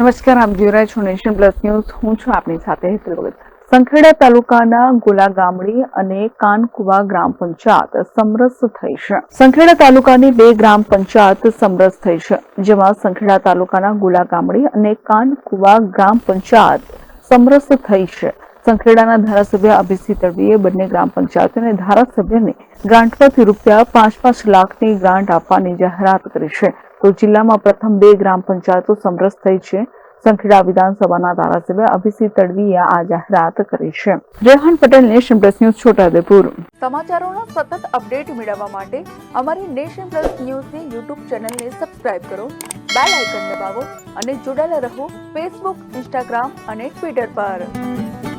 નમસ્કાર, આપ જોઈ રહ્યા પ્લસ ન્યૂઝ. હું છું આપની સાથે હેતલ સંખેડા તાલુકાના ગોલા ગામડી અને કાનકુવા ગ્રામ પંચાયત સમરસ થઈ છે. સંખેડા તાલુકાની બે ગ્રામ પંચાયત સમરસ થઈ છે, જેમાં સંખેડા તાલુકાના ગોલા ગામડી અને કાનકુવા ગ્રામ પંચાયત સમરસ થઈ છે. સંખેડાના ધારાસભ્ય અભિસિંહ તડવીએ બંને ગ્રામ પંચાયતોને ધારાસભ્યને પરથી રૂપિયા પાંચ પાંચ લાખની ગ્રાન્ટ આપવાની જાહેરાત કરી છે. તો જિલ્લામાં પ્રથમ બે ગ્રામ પંચાયતો સમરસ થઈ છે. સંખેડા વિધાનસભાના ધારાસભ્ય અભિસિંહ તડવીએ આ જાહેરાત કરી છે. Rehan Patel, nation plus news, Chhotaudepur. સમાચારોના સતત અપડેટ મેળવવા માટે અમારી નેશન પ્લસ ન્યૂઝની યુટ્યુબ ચેનલને સબસ્ક્રાઇબ કરો, બેલ આઇકન દબાવો અને જોડાયેલા રહો ફેસબુક, ઇન્સ્ટાગ્રામ અને ટ્વિટર પર.